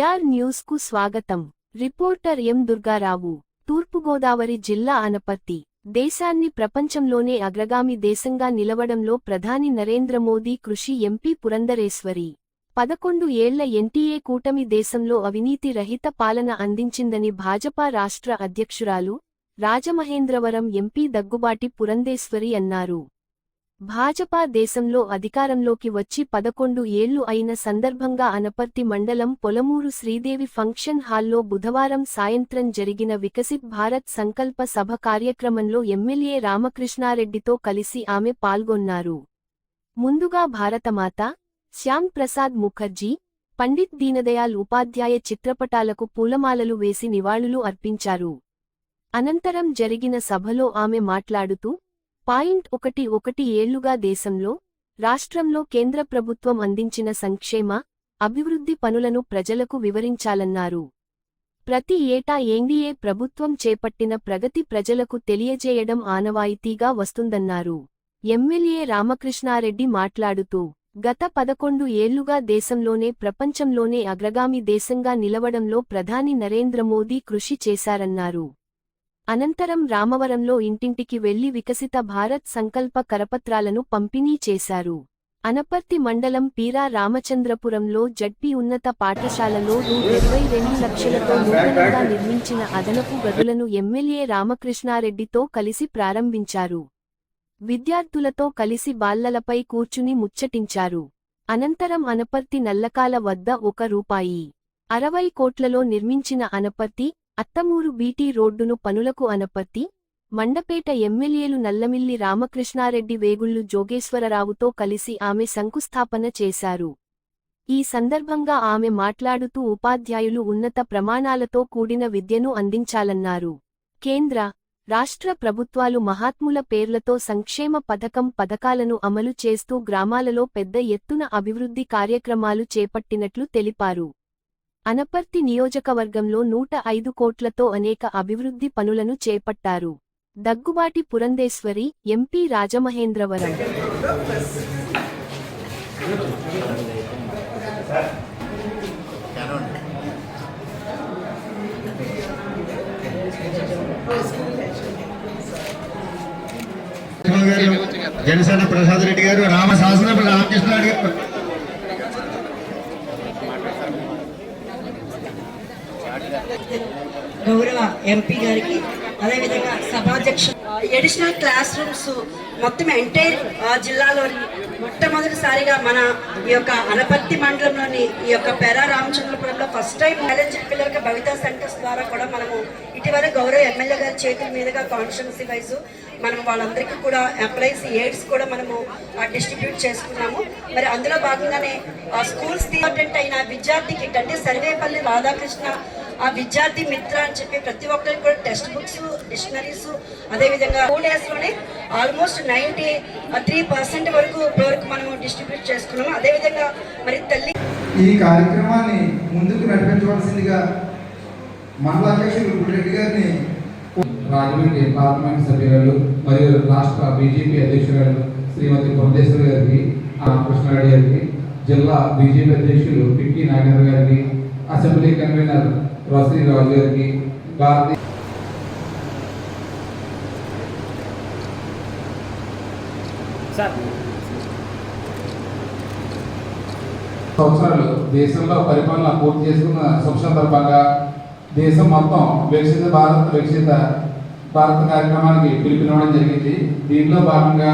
AR న్యూస్కు స్వాగతం. Reporter ఎం దుర్గారావు తూర్పుగోదావరి జిల్లా అనపర్తి దేశాన్ని ప్రపంచంలోనే అగ్రగామి దేశంగా నిలవడంలో ప్రధాని నరేంద్ర మోదీ కృషి ఎంపీ పురందరేశ్వరి పదకొండు ఏళ్ళ ఎన్టీఏ కూటమి దేశంలో అవినీతి రహిత పాలన అందించిందని భాజపా రాష్ట్ర అధ్యక్షురాలు రాజమహేంద్రవరం ఎంపీ దగ్గుబాటి పురంధేశ్వరి అన్నారు. భాజపా దేశంలో అధికారంలోకి వచ్చి పదకొండు ఏళ్ళు అయిన సందర్భంగా అనపర్తి మండలం పొలమూరు శ్రీదేవి ఫంక్షన్ హాల్లో బుధవారం సాయంత్రం జరిగిన వికసిత్ భారత్ సంకల్ప సభ కార్యక్రమంలో ఎమ్మెల్యే రామకృష్ణారెడ్డితో కలిసి ఆమె పాల్గొన్నారు. ముందుగా భారతమాత శ్యామ్ ప్రసాద్ ముఖర్జీ పండిత్ దీనదయాల్ ఉపాధ్యాయ చిత్రపటాలకు పూలమాలలు వేసి నివాళులు అర్పించారు. అనంతరం జరిగిన సభలో ఆమె మాట్లాడుతూ పాయింట్ ఒకటి ఒకటి ఏళ్ళుగా దేశంలో రాష్ట్రంలో కేంద్ర ప్రభుత్వం అందించిన సంక్షేమ అభివృద్ధి పనులను ప్రజలకు వివరించాలన్నారు. ప్రతి ఏటా ఎన్డీఏ ప్రభుత్వం చేపట్టిన ప్రగతి ప్రజలకు తెలియజేయడం ఆనవాయితీగా వస్తుందన్నారు. ఎమ్మెల్యే రామకృష్ణారెడ్డి మాట్లాడుతూ గత పదకొండు ఏళ్ళుగా దేశంలోనే ప్రపంచంలోనే అగ్రగామి దేశంగా నిలవడంలో ప్రధాని నరేంద్ర మోదీ కృషి చేశారన్నారు. అనంతరం రామవరంలో ఇంటింటికి వెళ్ళి వికసిత భారత్ సంకల్ప కరపత్రాలను పంపిణీ చేశారు. అనపర్తి మండలం పీరా రామచంద్రపురంలో జడ్పీ ఉన్నత పాఠశాలలో రూ. ఇరవై రెండు లక్షలతో నూతనంగా నిర్మించిన అదనపు గదులను ఎమ్మెల్యే రామకృష్ణారెడ్డితో కలిసి ప్రారంభించారు. విద్యార్థులతో కలిసి బాల్లలపై కూర్చుని ముచ్చటించారు. అనంతరం అనపర్తి నల్లకాల వద్ద ఒక రూపాయి. అరవై కోట్లలో నిర్మించిన అనపర్తి అత్తమూరు బీటీ రోడ్డును పనులకు అనపర్తి మండపేట ఎమ్మెల్యేలు నల్లమిల్లి రామకృష్ణారెడ్డి వేగుళ్ళు జోగేశ్వరరావుతో కలిసి ఆమె శంకుస్థాపన చేశారు. ఈ సందర్భంగా ఆమె మాట్లాడుతూ ఉపాధ్యాయులు ఉన్నత ప్రమాణాలతో కూడిన విద్యను అందించాలన్నారు. కేంద్ర రాష్ట్ర ప్రభుత్వాలు మహాత్ముల పేర్లతో సంక్షేమ పథకం పథకాలను అమలు చేస్తూ గ్రామాలలో పెద్ద ఎత్తున అభివృద్ధి కార్యక్రమాలు చేపట్టినట్లు తెలిపారు. అనపర్తి నియోజకవర్గంలో నూట ఐదు కోట్లతో అనేక అభివృద్ధి పనులను చేపట్టారు. దగ్గుబాటి పురంధేశ్వరి ఎంపీ రాజమహేంద్రవరం. జనసేన ప్రసాద్ రెడ్డి గారు రామ శాసన రామకృష్ణ గారు. గౌరవ ఎంపీ గారికి అదేవిధంగా సభాధ్యక్ష ఎడిషనల్ క్లాస్ రూమ్స్ మొత్తం ఎంటైర్ జిల్లాలోని మొట్టమొదటిసారిగా మన ఈ యొక్క అనపర్తి మండలంలోని ఈ యొక్క పెరా రామచంద్రపురంలో ఫస్ట్ టైం ఛాలెంజ్ పిల్లలకి భవితా సెంటర్స్ ద్వారా కూడా మనము ఇటీవల గౌరవ ఎమ్మెల్యే గారి చేతుల మీదుగా కాన్స్టిట్యున్సీ వైజ్ మనం వాళ్ళందరికీ కూడా ఎంప్లాయీస్ ఎయిడ్స్ కూడా మనము డిస్ట్రిబ్యూట్ చేసుకున్నాము. మరి అందులో భాగంగానే ఆ స్కూల్స్ ఇంపార్టెంట్ అయిన విద్యార్థి కిట్ అంటే సర్వేపల్లి రాధాకృష్ణ ఆ విద్యార్థి మిత్ర అని చెప్పి ప్రతి ఒక్కరికి కూడా టెక్స్ట్ బుక్స్ డిక్షనరీస్ అదేవిధంగా టూ డేస్లోనే ఆల్మోస్ట్ నైంటీ త్రీ పర్సెంట్ వరకు ఇప్పటివరకు మనము డిస్ట్రిబ్యూట్ చేసుకున్నాము. అదేవిధంగా మరి తల్లి ఈ కార్యక్రమాన్ని ముందుకు నడిపించవలసిందిగా మండల అధ్యక్షులు గుడిరెడ్డి గారిని రాజమండ్రి పార్లమెంట్ సభ్యురాలు మరియు రాష్ట్ర బీజేపీ అధ్యక్షురాలు శ్రీమతి పురంధేశ్వరి గారికి రామకృష్ణారెడ్డి గారికి జిల్లా బీజేపీ అధ్యక్షులు పిక్కి నాగేంద్ర గారికి అసెంబ్లీ కన్వీనర్ రోసరీ రాజు గారికి భారతీయ సంవత్సరాలు దేశంలో పరిపాలన పూర్తి చేసుకున్న శుభ సందర్భంగా దేశం మొత్తం వికసిత భారత్ వికసిత భారత కార్యక్రమానికి పిలుపునివ్వడం జరిగింది. దీంట్లో భాగంగా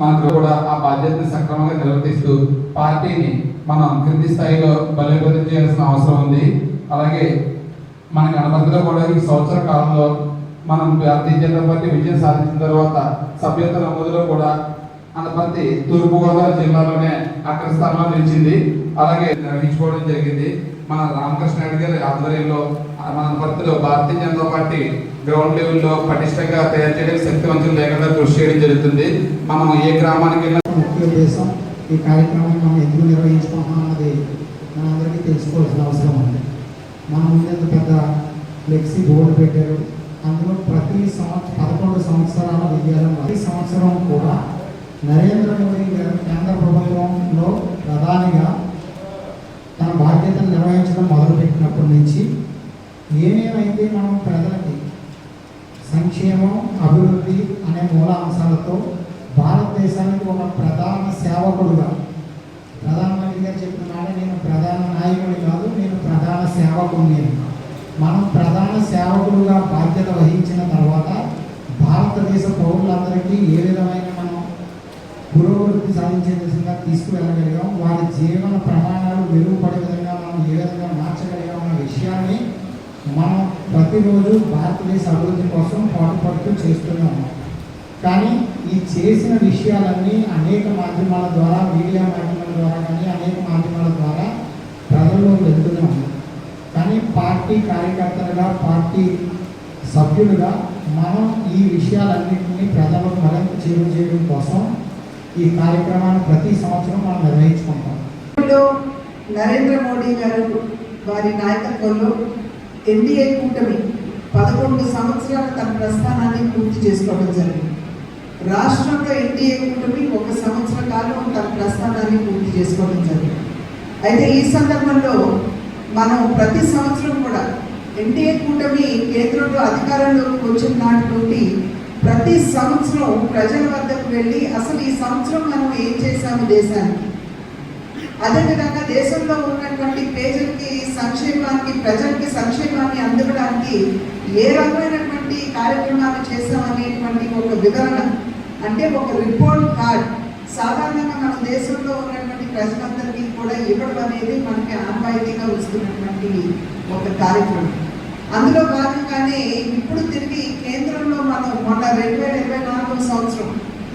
మనకు కూడా ఆ బాధ్యతని సక్రమంగా నిర్వర్తిస్తూ పార్టీని మనం క్రింది స్థాయిలో బలోపేతం చేయాల్సిన అవసరం ఉంది. అలాగే మన గణపతిలో కూడా ఈ సంవత్సర కాలంలో మనం భారతీయ జనతా పార్టీ విజయం సాధించిన తర్వాత సభ్యత నమోదులో కూడా అనపర్తి తూర్పుగోదావరి జిల్లాలోనే అక్కడ స్థానంలో నిలిచింది. అలాగే నిర్వహించుకోవడం జరిగింది. మన రామకృష్ణ రెడ్డి గారి ఆధ్వర్యంలో మన అనపర్తిలో భారతీయ జనతా పార్టీ గ్రౌండ్ లెవెల్లో పటిష్టంగా తయారు చేయడానికి శక్తివంతులు లేకుండా కృషి చేయడం జరుగుతుంది. మనం ఏ గ్రామానికి ఉద్దేశం ఈ కార్యక్రమాన్ని మనం ఎందుకు నిర్వహించుకుంటున్నాం అన్నది మనందరికీ తెలుసుకోవాల్సిన అవసరం ఉంది. మన ముందు పెద్ద ఫ్లెక్సీ బోర్డు పెట్టారు అందులో ప్రతి సంవత్సరం పదకొండు సంవత్సరాల విద్యాలయం ప్రతి సంవత్సరం కూడా నరేంద్ర మోదీ గారు కేంద్ర ప్రభుత్వంలో ప్రధానిగా తన బాధ్యతను నిర్వహించడం మొదలుపెట్టినప్పటి నుంచి ఏమేమైతే మనం ప్రజలకి సంక్షేమం అభివృద్ధి అనే మూల అంశాలతో భారతదేశానికి ఒక ప్రధాన సేవకుడుగా ప్రధానమంత్రి గారు చెప్పిన నేను ప్రధాన నాయకుడి కాదు నేను ప్రధాన సేవకుడిని మనం ప్రధాన సేవకుడుగా బాధ్యత వహించిన తర్వాత భారతదేశ పౌరులందరికీ ఏ విధమైన మనం పురోభివృద్ధి సాధించే దిశగా తీసుకువెళ్ళగలిగాం వారి జీవన ప్రమాణాలు మెరుగుపడే విధంగా మనం ఏ విధంగా మార్చగలిగాం అన్న విషయాన్ని మనం ప్రతిరోజు భారతదేశ అభివృద్ధి కోసం పాటుపడుతూ చేస్తున్నాము కానీ ఈ చేసిన విషయాలన్నీ అనేక మాధ్యమాల ద్వారా మీడియా మాధ్యమాల ద్వారా కానీ అనేక మాధ్యమాల ద్వారా ప్రజల్లో వెళ్తున్నాం. పార్టీ కార్యకర్తలుగా పార్టీ సభ్యులుగా మనం ఈ విషయాలన్నింటినీ ప్రజలకు మరింత చేరువ చేయడం కోసం ఈ కార్యక్రమాన్ని ప్రతి సంవత్సరం మనం నిర్వహించుకుంటాం. ఇప్పుడు నరేంద్ర మోడీ గారు వారి నాయకత్వంలో ఎన్డీఏ కూటమి పదకొండు సంవత్సరాల తన ప్రస్థానాన్ని పూర్తి చేసుకోవడం జరిగింది. రాష్ట్రంలో ఎన్డీఏ కూటమి ఒక సంవత్సర కాలం తన ప్రస్థానాన్ని పూర్తి చేసుకోవడం జరిగింది. అయితే ఈ సందర్భంలో మనం ప్రతి సంవత్సరం కూడా ఎన్డీఏ కూటమి కేంద్రంలో అధికారంలోకి వచ్చిన నాటి నుండి ప్రతి సంవత్సరం ప్రజల వద్దకు వెళ్ళి అసలు ఈ సంవత్సరం మనం ఏం చేశాము దేశానికి? అదేవిధంగా దేశంలో ఉన్నటువంటి పేదలకి సంక్షేమానికి ప్రజలకి సంక్షేమాన్ని అందడానికి ఏ రకమైనటువంటి కార్యక్రమాలు చేశామనేటువంటి ఒక వివరణ అంటే ఒక రిపోర్ట్ కార్డ్ సాధారణంగా మన దేశంలో ఉన్నటువంటి ప్రజలందరికీ కూడా ఇవ్వడం అనేది మనకి ఆన్వాయితీగా వస్తున్నటువంటి ఒక కార్యక్రమం. అందులో భాగంగానే ఇప్పుడు తిరిగి కేంద్రంలో మనం మొన్న రెండు వేల ఇరవై నాలుగో సంవత్సరం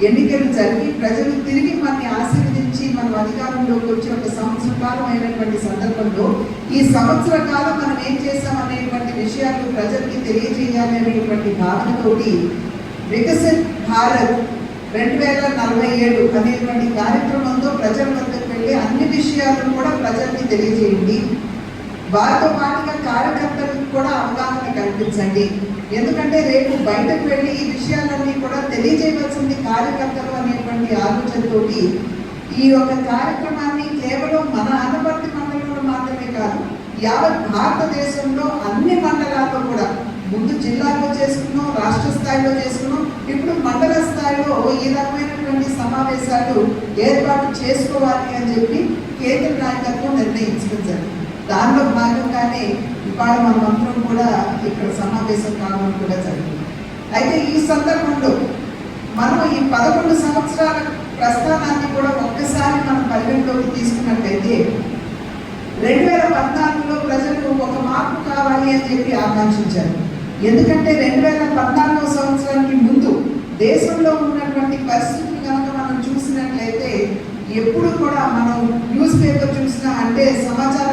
ఎన్నికలు జరిగి ప్రజలు తిరిగి మనని ఆశీర్వదించి మనం అధికారంలోకి వచ్చి ఒక సంవత్సర కాలం అయినటువంటి సందర్భంలో ఈ సంవత్సర కాలం మనం ఏం చేసాం అనేటువంటి విషయాలు ప్రజలకి తెలియజేయాలి అనేటువంటి భావనతోటి వికసిత్ భారత్ రెండు వేల నలభై ఏడు అనేటువంటి కార్యక్రమంతో ప్రజల వద్ద వెళ్ళి అన్ని విషయాలను కూడా ప్రజల్ని తెలియజేయండి. వారితో పాటుగా కార్యకర్తలకు కూడా అవగాహన కల్పించండి. ఎందుకంటే రేపు బయటకు వెళ్ళి ఈ విషయాలన్నీ కూడా తెలియజేయవలసింది కార్యకర్తలు అనేటువంటి ఆలోచనతోటి ఈ యొక్క కార్యక్రమాన్ని కేవలం మన అనపర్తి మండలంలో మాత్రమే కాదు యావత్ భారతదేశంలో అన్ని మండలాల్లో కూడా ముందు జిల్లాలో చేసుకున్నాం రాష్ట్ర స్థాయిలో చేసుకున్నాం. ఇప్పుడు మండల స్థాయిలో ఈ రకమైనటువంటి సమావేశాలు ఏర్పాటు చేసుకోవాలి అని చెప్పి కేంద్ర నాయకత్వం నిర్ణయించడం జరిగింది. దానిలో భాగంగానే ఇవాళ మంత్రం కూడా ఇక్కడ సమావేశం కావడం కూడా జరిగింది. అయితే ఈ సందర్భంలో మనం ఈ పదకొండు సంవత్సరాల ప్రస్థానాన్ని కూడా ఒక్కసారి మనం పరిగణలోకి తీసుకున్నట్టయితే రెండు వేల పద్నాలుగులో ప్రజలు ఒక మార్పు కావాలి అని చెప్పి ఆకాంక్షించారు. ఎందుకంటే రెండు వేల పద్నాలుగో సంవత్సరానికి ముందు దేశంలో ఉన్నటువంటి పరిస్థితులు కనుక మనం చూసినట్లయితే ఎప్పుడు కూడా మనం న్యూస్ పేపర్ చూసినా అంటే సమాచార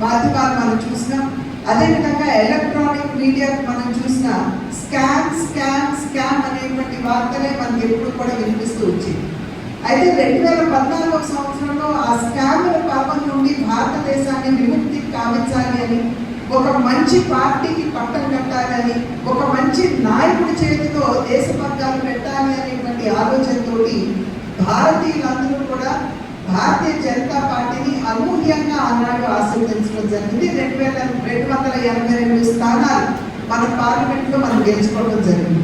మాధ్యమాలు మనం చూసినాం అదేవిధంగా ఎలక్ట్రానిక్ మీడియా మనం చూసిన స్కామ్ స్కామ్ స్కామ్ అనేటువంటి వార్తలే మనకి ఎప్పుడు కూడా వినిపిస్తూ వచ్చింది అయితే రెండు వేల పద్నాలుగో సంవత్సరంలో ఆ స్కామ్ల పాపం నుండి భారతదేశాన్ని విముక్తి కావించాలి అని ఒక మంచి పార్టీకి పట్టం కట్టాలని ఒక మంచి నాయకుడి చేతితో దేశ పగ్గాలు పెట్టాలి అనేటువంటి ఆలోచనతోటి భారతీయులందరూ కూడా భారతీయ జనతా పార్టీని అనూహ్యంగా ఆనాడు ఆశీర్వదించడం జరిగింది. రెండు వేల రెండు వందల ఎనభై రెండు స్థానాలు మన పార్లమెంట్లో మనం గెలుచుకోవడం జరిగింది.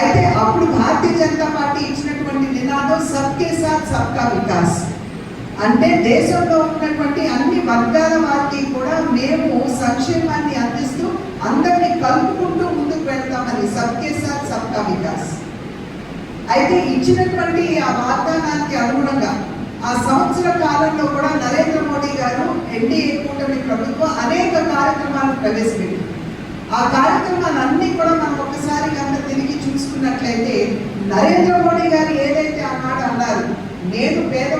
అయితే అప్పుడు భారతీయ జనతా పార్టీ ఇచ్చినటువంటి నినాదం సబ్కే సాత్ సబ్కా వికాస్. అంటే దేశంలో ఉన్నటువంటి అన్ని వర్గాల వారికి కూడా మేము సంక్షేమాన్ని అందిస్తూ అందరినీ కలుపుకుంటూ ముందుకు వెళ్తామని సబ్కే సాత్ సబ్కా వికాస్. అయితే ఇచ్చినటువంటి ఆ వాగ్దానానికి అనుగుణంగా ఆ సంవత్సర కాలంలో కూడా నరేంద్ర మోడీ గారు ఎన్డీఏ కూటమి ప్రభుత్వం అనేక కార్యక్రమాలు ప్రవేశపెట్టింది ఆ కార్యక్రమాలన్నీ కూడా మనం ఒక్కసారి కనుక తిరిగి చూసుకున్నట్లయితే నరేంద్ర మోడీ గారు ఏదైతే అన్నాడు అన్నారు నేను పేద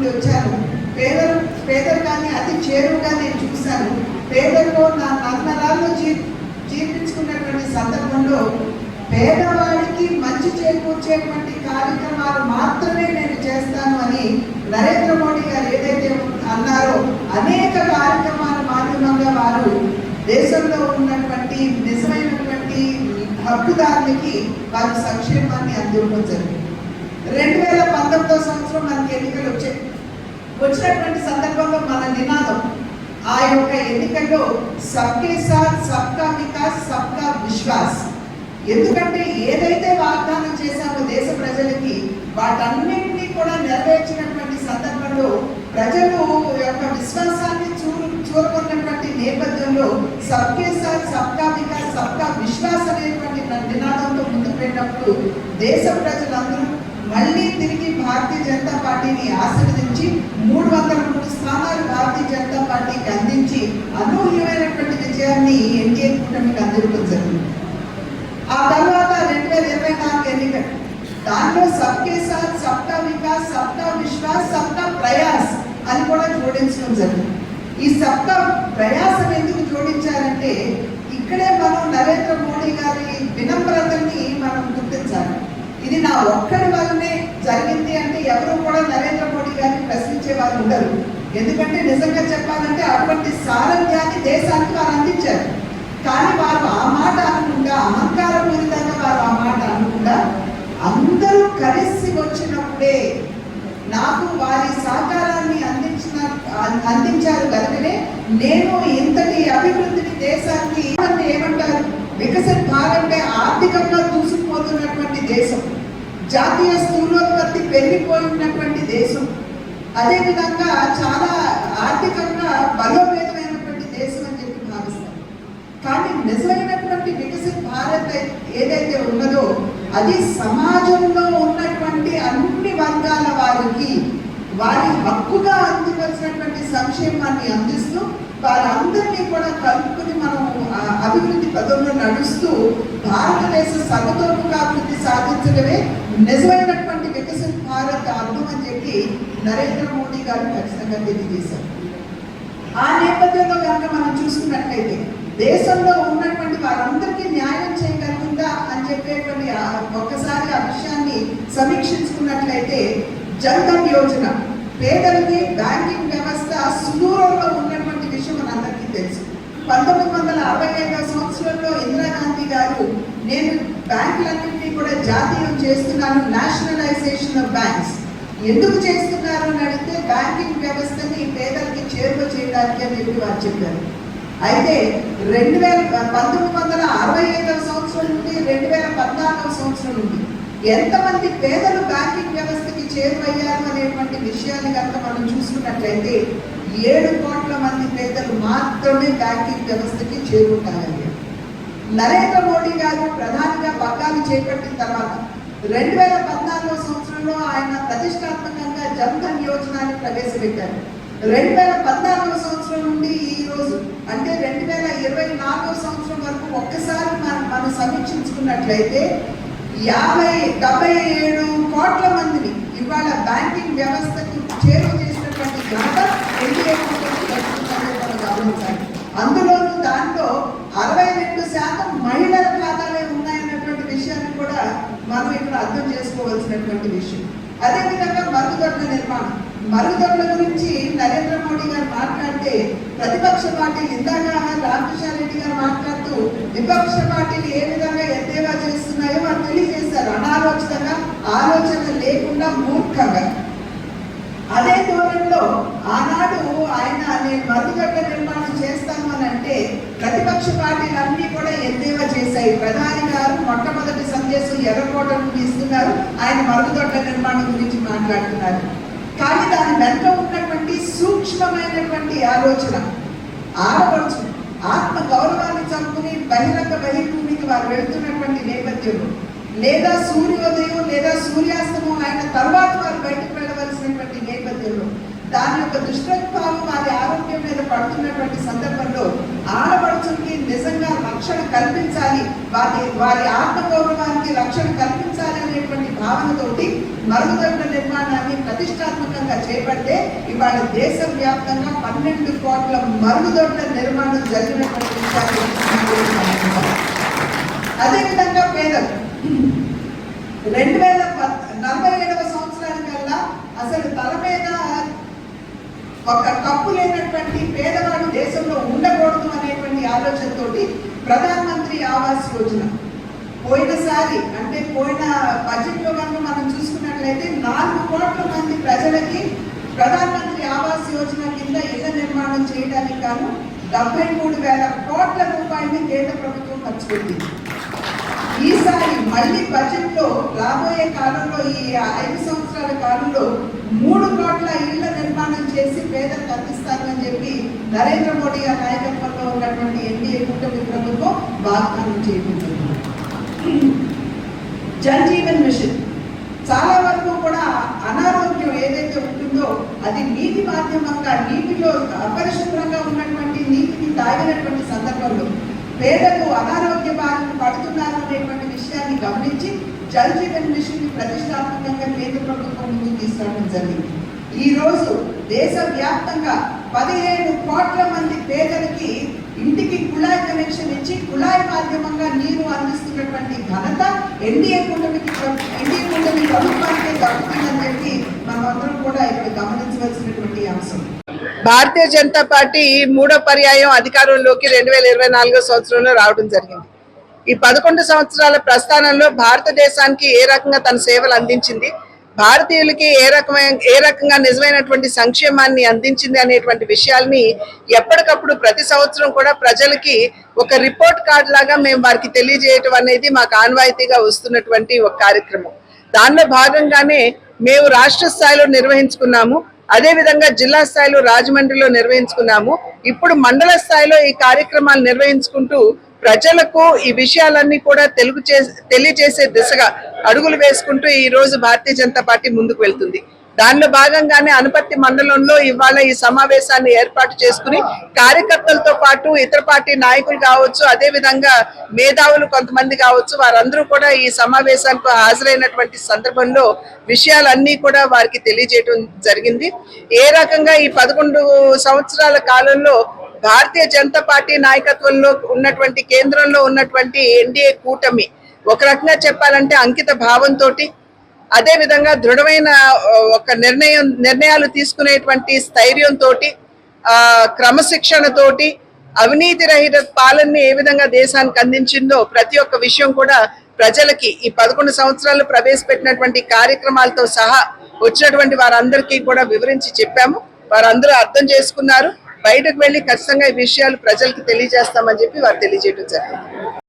నుండి వచ్చాను. పేదలు పేదరికాన్ని అతి చేరువుగా నేను చూశాను. పేదల్లో నా నన్నరాల్లో జీ జీర్ణించుకున్నటువంటి సందర్భంలో పేదవాడికి మంచి చేకూర్చేటువంటి కార్యక్రమాలు మాత్రమే నేను చేస్తాను అని నరేంద్ర మోడీ గారు ఏదైతే అన్నారో అనేక కార్యక్రమాల మాధ్యమంగా వారు దేశంలో ఉన్నటువంటి నిజమైనటువంటి హక్కుదారులకి వారి సంక్షేమాన్ని అందివ్వడం జరిగింది. రెండు వేల పంతొమ్మిదో సంవత్సరం మనకి ఎన్నికలు వచ్చాయి. వచ్చినటువంటి సందర్భంలో మన నినాదం ఆ యొక్క ఎన్నికల్లో సబ్కే సాత్ సబ్కా వికాస్ సబ్కా విశ్వాస్. ఎందుకంటే ఏదైతే వాగ్దానం చేశామో దేశ ప్రజలకి వాటన్నింటినీ కూడా నెరవేర్చినటువంటి సందర్భంలో ప్రజలు యొక్క విశ్వాసాన్ని చూరు చూరుకున్నటువంటి నేపథ్యంలో సబ్కే సాత్ సబ్కా వికాస్ సబ్కా విశ్వాస్ అనేటువంటి నినాదంతో ముందుకు వెళ్ళినప్పుడు దేశ ప్రజలందరూ మళ్ళీ తిరిగి భారతీయ జనతా పార్టీని ఆశీర్వదించి మూడు వందల మూడు స్థానాలు భారతీయ జనతా పార్టీకి అందించి అనూహ్యమైనటువంటి విజయాన్ని ఎన్డీఏ కూటమికి అందించడం జరిగింది. ఆ తర్వాత రెండు వేల ఇరవై నాలుగు ఎన్నిక దాంట్లో సబ్కే సాత్ సబ్కా వికాస్ సబ్కా విశ్వాస్ సబ్కా ప్రయాస్ అని కూడా జోడించడం జరిగింది. ఈ సబ్కా ప్రయాసం ఎందుకు జోడించారంటే ఇక్కడే మనం నరేంద్ర మోడీ గారి వినమ్రతని మనం గుర్తించాలి. ఇది నా ఒక్కడి వల్లనే జరిగింది అంటే ఎవరు కూడా నరేంద్ర మోడీ గారిని ప్రశ్నించే వాళ్ళు ఉండరు. ఎందుకంటే నిజంగా చెప్పాలంటే అటువంటి సారథ్యాన్ని దేశానికి వారు అందించారు. కానీ వారు ఆ మాట అనకుండా అహంకారపూరితంగా వారు ఆ మాట అనకుండా అందరూ కలిసి వచ్చినప్పుడే నాకు వారి సహకారాన్ని అందించిన అందించారు కనుకనే నేను ఇంతటి అభివృద్ధిని దేశానికి అంటే ఏమంటారు? వికసన భారత్ ఆర్థికంగా దూసుకుపోతున్నటువంటి దేశం జాతీయ స్థూలోత్పత్తి పెరిగిపోయినటువంటి దేశం అదేవిధంగా చాలా ఆర్థికంగా బలోపేతమైనటువంటి దేశం అని చెప్పి భావిస్తారు. కానీ నిజమైనటువంటి వికసిత భారత్ ఏదైతే ఉన్నదో అది సమాజంలో ఉన్నటువంటి అన్ని వర్గాల వారికి వారి హక్కుగా అందివలసినటువంటి సంక్షేమాన్ని అందిస్తూ వారందరినీ కూడా కలుపుకుని మనం ఆ, అభివృద్ధి పదంలో నడుస్తూ భారతదేశ సమతోముఖాభివృద్ధి సాధించడమే నిజమైనటువంటి వికసిత భారత్ అర్థం అని చెప్పి నరేంద్ర మోడీ గారు ఖచ్చితంగా తెలియజేశారు. ఆ నేపథ్యంలో కనుక మనం చూసుకున్నట్లయితే దేశంలో ఉన్నటువంటి వారందరికీ న్యాయం చేయగలుగుందా అని చెప్పేటువంటి ఒక్కసారి ఆ విషయాన్ని సమీక్షించుకున్నట్లయితే జన్ధన్ యోజన పేదలకి బ్యాంకింగ్ వ్యవస్థ సుదూరంలో ఉన్న పంతొమ్మిది వందల అరవై ఐదవ సంవత్సరంలో ఇందిరాగాంధీ గారు నేను బ్యాంకులన్నింటినీ కూడా జాతీయం చేస్తున్నాను నేషనలైజేషన్ ఆఫ్ బ్యాంక్స్ ఎందుకు చేస్తున్నారు అని అడిగితే బ్యాంకింగ్ వ్యవస్థని పేదలకి చేరువ చేయడానికి అని చెప్పి వారు చెప్పారు. అయితే రెండు వేల పంతొమ్మిది వందల అరవై ఐదవ సంవత్సరం నుండి రెండు వేల పద్నాలుగవ సంవత్సరం నుండి ఎంతమంది పేదలు బ్యాంకింగ్ వ్యవస్థకి చేరువయ్యారు అనేటువంటి విషయాన్ని కనుక మనం చూసుకున్నట్లయితే ఏడు కోట్ల మంది పేదలు మాత్రమే బ్యాంకింగ్ వ్యవస్థకి చేరుకుంటారని. నరేంద్ర మోడీ గారు ప్రధానిగా పగ్గాలు చేపట్టిన తర్వాత రెండు వేల పద్నాలుగో సంవత్సరంలో ఆయన ప్రతిష్టాత్మకంగా జన్ధన్ యోజనాన్ని ప్రవేశపెట్టారు. రెండు వేల పద్నాలుగో సంవత్సరం నుండి ఈ రోజు అంటే రెండు వేల ఇరవై నాలుగో సంవత్సరం వరకు ఒక్కసారి మనం మనం సమీక్షించుకున్నట్లయితే యాభై డెబ్బై ఏడు కోట్ల మందిని ఇవాళ బ్యాంకింగ్ వ్యవస్థకు చేరువ చేసినటువంటి ఘనత ఎన్డీఏ కూటమి దక్కుతుందని మనం గమనించాలి అందులోనూ దాంట్లో అరవై రెండు శాతం మహిళల ఖాతాలే ఉన్నాయన్నటువంటి విషయాన్ని కూడా మనం ఇక్కడ అర్థం చేసుకోవాల్సినటువంటి విషయం. అదేవిధంగా మరుగుదొడ్ల నిర్మాణం. మరుగుదొడ్ల గురించి నరేంద్ర మోడీ గారు మాట్లాడితే ప్రతిపక్ష పార్టీలు ఇందాక రామకృష్ణారెడ్డి గారు మాట్లాడుతూ విపక్ష పార్టీలు ఏ విధంగా ఎద్దేవా చేస్తున్నాయో వారు తెలియజేశారు. అనాలోచితంగా ఆలోచన లేకుండా మూర్ఖంగా. అదే ధోరణిలో ఆనాడు ఆయన నేను మరుగుదొడ్ల నిర్మాణం చేస్తాను అని అంటే ప్రతిపక్ష పార్టీలన్నీ కూడా ఎద్దేవా చేశాయి. ప్రధాని గారు మొట్టమొదటి సందేశం ఎర్రకోట నుండి ఇస్తున్నారు. ఆయన మరుగుదొడ్డ నిర్మాణం గురించి మాట్లాడుతున్నారు. కానీ దాని వెనుక ఉన్నటువంటి సూక్ష్మమైనటువంటి ఆలోచన ఆడపడుచు ఆత్మ గౌరవాన్ని చంపుకుని బహిరంగ బహిర్భూమికి వారు వెళ్తున్నటువంటి నేపథ్యంలో లేదా సూర్యోదయం లేదా సూర్యాస్తమం అయిన తర్వాత వారు బయటకు వెళ్ళవలసినటువంటి నేపథ్యంలో దాని యొక్క దుష్ప్రభావం వారి ఆరోగ్యం మీద పడుతున్నటువంటి సందర్భంలో ఆడపడుచులకి నిజంగా రక్షణ కల్పించాలి. వారి వారి ఆత్మగౌరవానికి రక్షణ కల్పించాలి అనేటువంటి భావనతోటి మరుగుదొడ్ల నిర్మాణాన్ని ప్రతిష్టాత్మకంగా చేపడితే ఇవాళ దేశవ్యాప్తంగా పన్నెండు కోట్ల మరుగుదొడ్ల నిర్మాణం జరిగినటువంటి విషయాన్ని అదేవిధంగా పేదలు రెండు వేల నలభై ఏడవ సంవత్సరానికల్లా అసలు తల మీద ఒక కప్పు లేనటువంటి పేదవాడు దేశంలో ఉండకూడదు అనేటువంటి ఆలోచనతోటి ప్రధాన మంత్రి ఆవాస్ యోజన. పోయినసారి అంటే పోయిన బడ్జెట్లో కనుక మనం చూసుకున్నట్లయితే నాలుగు కోట్ల మంది ప్రజలకి ప్రధానమంత్రి ఆవాస్ యోజన కింద ఇళ్ళ నిర్మాణం చేయడానికి గాను డెబ్బై మూడు వేల కోట్ల రూపాయలని కేంద్ర ప్రభుత్వం ఖర్చు పెట్టింది. ఈసారి మళ్ళీ బడ్జెట్లో రాబోయే కాలంలో ఈ ఐదు సంవత్సరాల కాలంలో మూడు కోట్ల ఇళ్ళ నిర్మాణం చేసి పేదలకు అందిస్తారని చెప్పి నరేంద్ర మోడీ గారి నాయకత్వంలో ఉన్నటువంటి ఎన్డీఏ కూటమి ప్రభుత్వం వాగ్దానం చేయబోతుంది జనజీవన్ మిషన్. చాలా వరకు కూడా అనారోగ్యం ఏదైతే ఉంటుందో అది నీటి మాధ్యమంగా నీటిలో అపరిశుభ్రంగా ఉన్నటువంటి నీటిని తాగినటువంటి సందర్భంలో పేదలు అనారోగ్య బారిన పడుతున్నారు అనేటువంటి విషయాన్ని గమనించి జల్ జీవన్ మిషన్ ప్రతిష్టాత్మకంగా కేంద్ర ప్రభుత్వం ముందుకు తీసుకురావడం జరిగింది. ఈ రోజు దేశ వ్యాప్తంగా పదిహేను కోట్ల మంది పేదలకి ఇంటికి కుళాయి కనెక్షన్ ఇచ్చి కుళాయి మాధ్యమంగా నీరు అందిస్తున్నటువంటి ఘనత ఎన్డీఏ కూటమికి ఎన్డీఏ కూటమి ప్రభుత్వానికి దక్కుతుందని చెప్పి మనమందరం కూడా ఇక్కడ గమనించవలసినటువంటి అంశం. భారతీయ జనతా పార్టీ మూడో పర్యాయం అధికారంలోకి రెండు వేల ఇరవై నాలుగో సంవత్సరంలో రావడం జరిగింది. ఈ పదకొండు సంవత్సరాల ప్రస్థానంలో భారతదేశానికి ఏ రకంగా తన సేవలు అందించింది? భారతీయులకి ఏ రకమైన ఏ రకంగా నిజమైనటువంటి సంక్షేమాన్ని అందించింది అనేటువంటి విషయాల్ని ఎప్పటికప్పుడు ప్రతి సంవత్సరం కూడా ప్రజలకి ఒక రిపోర్ట్ కార్డ్ లాగా మేము వారికి తెలియజేయటం అనేది మాకు ఆన్వాయితీగా వస్తున్నటువంటి ఒక కార్యక్రమం. దానిలో భాగంగానే మేము రాష్ట్ర స్థాయిలో నిర్వహించుకున్నాము. అదే విధంగా జిల్లా స్థాయిలో రాజమండ్రిలో నిర్వహించుకున్నాము. ఇప్పుడు మండల స్థాయిలో ఈ కార్యక్రమాలు నిర్వహించుకుంటూ ప్రజలకు ఈ విషయాలన్నీ కూడా తెలుగు చే తెలియజేసే దిశగా అడుగులు వేసుకుంటూ ఈ రోజు భారతీయ జనతా పార్టీ ముందుకు వెళ్తుంది. దానిలో భాగంగానే అనుపత్తి మండలంలో ఇవాళ ఈ సమావేశాన్ని ఏర్పాటు చేసుకుని కార్యకర్తలతో పాటు ఇతర పార్టీ నాయకులు కావచ్చు అదే విధంగా మేధావులు కొంతమంది కావచ్చు వారందరూ కూడా ఈ సమావేశానికి హాజరైనటువంటి సందర్భంలో విషయాలన్నీ కూడా వారికి తెలియజేయడం జరిగింది. ఏ రకంగా ఈ పదకొండు సంవత్సరాల కాలంలో భారతీయ జనతా పార్టీ నాయకత్వంలో ఉన్నటువంటి కేంద్రంలో ఉన్నటువంటి ఎన్డీఏ కూటమి ఒక రకంగా చెప్పాలంటే అంకిత భావంతోటి అదే విధంగా దృఢమైన ఒక నిర్ణయం నిర్ణయాలు తీసుకునేటువంటి స్థైర్యంతో క్రమశిక్షణతోటి అవినీతి రహిత పాలనని ఏ విధంగా దేశానికి అందించిందో ప్రతి ఒక్క విషయం కూడా ప్రజలకి ఈ పదకొండు సంవత్సరాలు ప్రవేశపెట్టినటువంటి కార్యక్రమాలతో సహా వచ్చినటువంటి వారందరికీ కూడా వివరించి చెప్పాము. వారందరూ అర్థం చేసుకున్నారు. బయటకు వెళ్ళి ఖచ్చితంగా ఈ విషయాలు ప్రజలకు తెలియజేస్తామని చెప్పి వారు తెలియజేయడం జరిగింది.